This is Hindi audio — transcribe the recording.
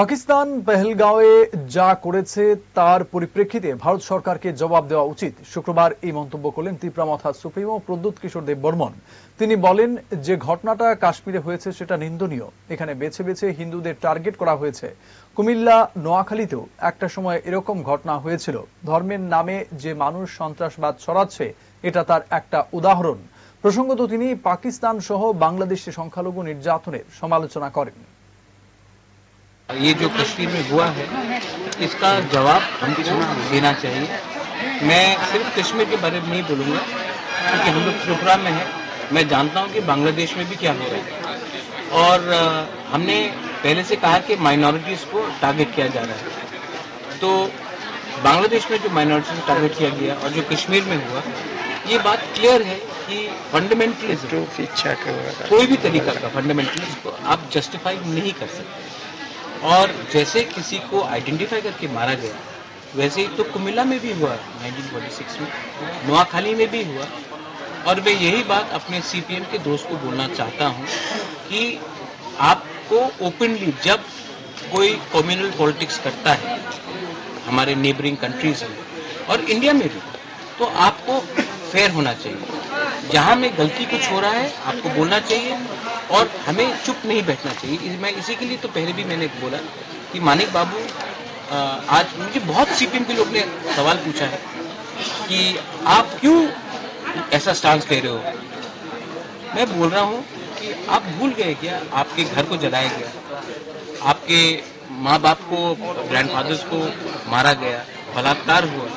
পাকিস্তান পেহেলগাঁওয়ে যা করেছে তার পরিপ্রেক্ষিতে ভারত সরকারকে জবাব দেওয়া উচিত। শুক্রবার এই মন্তব্য করলেন তীব্রামাথা সুপ্রিমো প্রদ্যুৎ কিশোর দেব বর্মন তিনি বলেন, যে ঘটনাটা কাশ্মীরে হয়েছে সেটা নিন্দনীয়। এখানে বেছে বেছে হিন্দুদের টার্গেট করা হয়েছে। কুমিল্লা, নোয়াখালীতেও একটা সময় এরকম ঘটনা হয়েছিল। ধর্মের নামে যে মানুষ সন্ত্রাসবাদ ছড়াচ্ছে, এটা তার একটা উদাহরণ। প্রসঙ্গত তিনি পাকিস্তান সহ বাংলাদেশে সংখ্যালঘু নির্যাতনের সমালোচনা করেন। ये जो कश्मीर में हुआ है इसका जवाब हमको देना चाहिए। मैं सिर्फ़ कश्मीर के बारे में नहीं बोलूँगा क्योंकि हम लोग त्रिपुरा में हैं। मैं जानता हूँ कि बांग्लादेश में भी क्या हो रहा है। और हमने पहले से कहा कि माइनॉरिटीज को टारगेट किया जा रहा है। तो बांग्लादेश में जो माइनॉरिटीज को टारगेट किया गया और जो कश्मीर में हुआ ये बात क्लियर है कि फंडामेंटलिज्म कोई भी तरीका का फंडामेंटलिज्म को आप जस्टिफाई नहीं कर सकते। और जैसे किसी को आइडेंटिफाई करके मारा गया, वैसे ही तो कुमिला में भी हुआ 1946 में, नोआखाली में भी हुआ। और मैं यही बात अपने सीपीएम के दोस्त को बोलना चाहता हूँ कि आपको ओपनली जब कोई कम्युनल पॉलिटिक्स करता है, हमारे नेबरिंग कंट्रीज़ में और इंडिया में भी तो आपको फेयर होना चाहिए। जहाँ में गलती कुछ हो रहा है, आपको बोलना चाहिए और हमें चुप नहीं बैठना चाहिए। मैं इसी के लिए तो पहले भी मैंने बोला कि मानिक बाबू आज मुझे बहुत सीपीएम के लोग ने सवाल पूछा है कि आप क्यों ऐसा स्टांस ले रहे हो? मैं बोल रहा हूँ कि आप भूल गए क्या? आपके घर को जलाया गया। आपके माँ बाप को ग्रैंडफादर्स को मारा गया। बलात्कार हुआ।